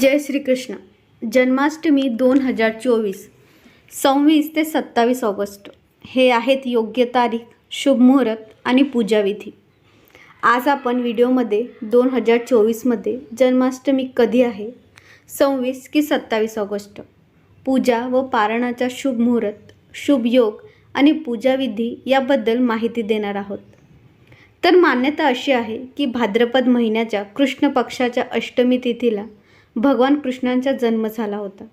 जय श्रीकृष्ण. जन्माष्टमी दोन हजार चोवीस सव्वीस ते सत्तावीस ऑगस्ट. हे आहेत योग्य तारीख शुभ मुहूर्त आणि पूजाविधी आज आपण व्हिडिओमध्ये दोन हजार चोवीसमध्ये जन्माष्टमी कधी आहे सव्वीस की सत्तावीस ऑगस्ट. पूजा व पारणाचा शुभ मुहूर्त शुभ योग आणि पूजाविधी याबद्दल माहिती देणार आहोत. तर मान्यता अशी आहे की भाद्रपद महिन्याच्या कृष्ण पक्षाच्या अष्टमी तिथीला भगवान कृष्णांचा जन्म झाला होता.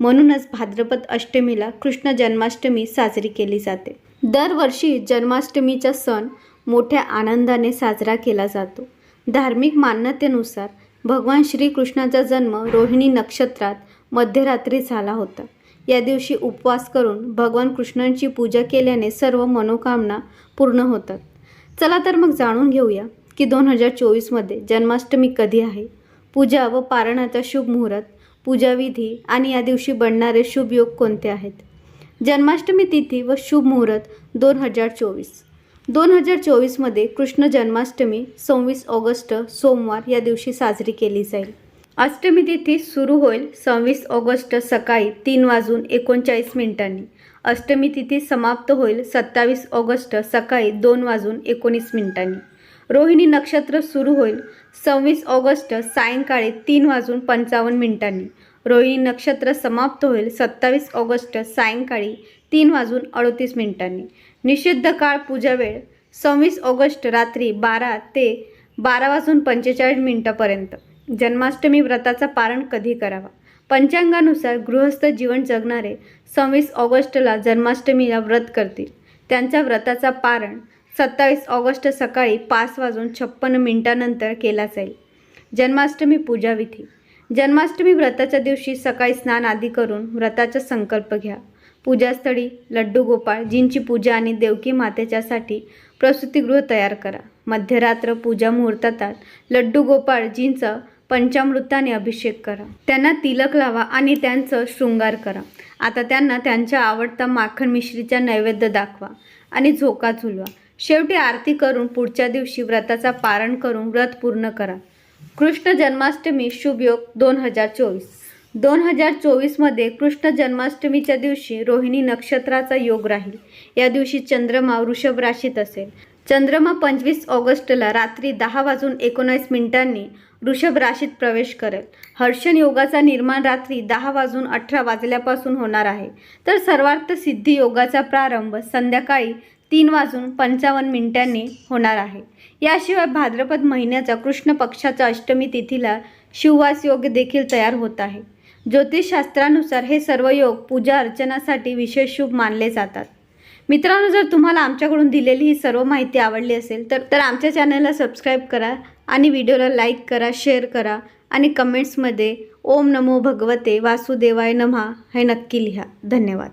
म्हणूनच भाद्रपद अष्टमीला कृष्ण जन्माष्टमी साजरी केली जाते. दरवर्षी जन्माष्टमीचा सण मोठ्या आनंदाने साजरा केला जातो. धार्मिक मान्यतेनुसार भगवान श्रीकृष्णाचा जन्म रोहिणी नक्षत्रात मध्यरात्री झाला होता. या दिवशी उपवास करून भगवान कृष्णांची पूजा केल्याने सर्व मनोकामना पूर्ण होतात. चला तर मग जाणून घेऊया की दोन हजार चोवीसमध्ये जन्माष्टमी कधी आहे? पूजा व पारणाचा शुभ मुहूर्त पूजाविधी आणि या दिवशी बनणारे शुभ योग कोणते आहेत? जन्माष्टमी तिथी व शुभ मुहूर्त दोन हजार चोवीस. दोन हजार चोवीसमध्ये कृष्ण जन्माष्टमी सव्वीस ऑगस्ट सोमवार या दिवशी साजरी केली जाईल. अष्टमी तिथी सुरू होईल सव्वीस ऑगस्ट सकाळी तीन वाजून एकोणचाळीस मिनिटांनी. अष्टमी तिथी समाप्त होईल सत्तावीस ऑगस्ट सकाळी दोन वाजून एकोणीस मिनिटांनी. रोहिणी नक्षत्र सुरू होईल. सव्वीस ऑगस्ट सायंकाळी तीन वाजून पंचावन्न मिनिटांनी. रोहिणी नक्षत्र समाप्त होईल. सत्तावीस ऑगस्ट सायंकाळी तीन वाजून अडतीस मिनिटांनी. निषिद्ध काळ पूजा वेळ. सव्वीस ऑगस्ट रात्री बारा ते बारा वाजून पंचेचाळीस मिनिटापर्यंत. जन्माष्टमी व्रताचा पारण कधी करावा? पंचांगानुसार गृहस्थ जीवन जगणारे सव्वीस ऑगस्टला जन्माष्टमीला व्रत करतील. त्यांच्या व्रताचा पारण सत्तावीस ऑगस्ट सकाळी पाच वाजून छप्पन मिनिटानंतर केला जाईल. जन्माष्टमी पूजाविधी. जन्माष्टमी व्रताच्या दिवशी सकाळी स्नान आदी करून व्रताचा संकल्प घ्या. पूजास्थळी लड्डू गोपाळ जींची पूजा आणि देवकी मातेच्यासाठी प्रसूतीगृह तयार करा. मध्यरात्र पूजा मुहूर्तात लड्डू गोपाळ जींचा पंचामृताने अभिषेक करा. त्यांना तिलक लावा आणि त्यांचं शृंगार करा. आता त्यांना त्यांच्या आवडता माखण मिश्रीचा नैवेद्य दाखवा आणि झोका झुलवा शेवटी आरती करून पुढच्या दिवशी व्रताचा पारण करून व्रत पूर्ण करा. कृष्ण जन्माष्टमी शुभ योग दोन हजार चोवीस. दोन हजार चोवीसमध्ये कृष्ण जन्माष्टमीच्या दिवशी रोहिणी नक्षत्राचा योग राहील. या दिवशी चंद्रमा वृषभ राशीत असेल. चंद्रमा पंचवीस ऑगस्टला रात्री दहा वाजून एकोणीस मिनिटांनी वृषभ राशीत प्रवेश करेल. हर्षण योगाचा निर्माण रात्री दहा वाजून अठरा वाजल्यापासून होणार आहे. तर सर्वार्थ सिद्धी योगाचा प्रारंभ संध्याकाळी तीन वाजून पंचावन्न मिनिटांनी होणार आहे. याशिवाय भाद्रपद महिन्याचा कृष्ण पक्षाच्या अष्टमी तिथीला शिववास योग देखील तयार होत आहे. ज्योतिषशास्त्रानुसार हे सर्व योग पूजा अर्चनासाठी विशेष शुभ मानले जातात. मित्रांनो जर तुम्हाला आमच्याकडून दिलेली ही सर्व माहिती आवडली असेल तर तर आमच्या चॅनलला सबस्क्राईब करा आणि व्हिडिओला लाईक करा शेअर करा आणि कमेंट्समध्ये ओम नमो भगवते वासुदेवाय नमहा हे नक्की लिहा. धन्यवाद.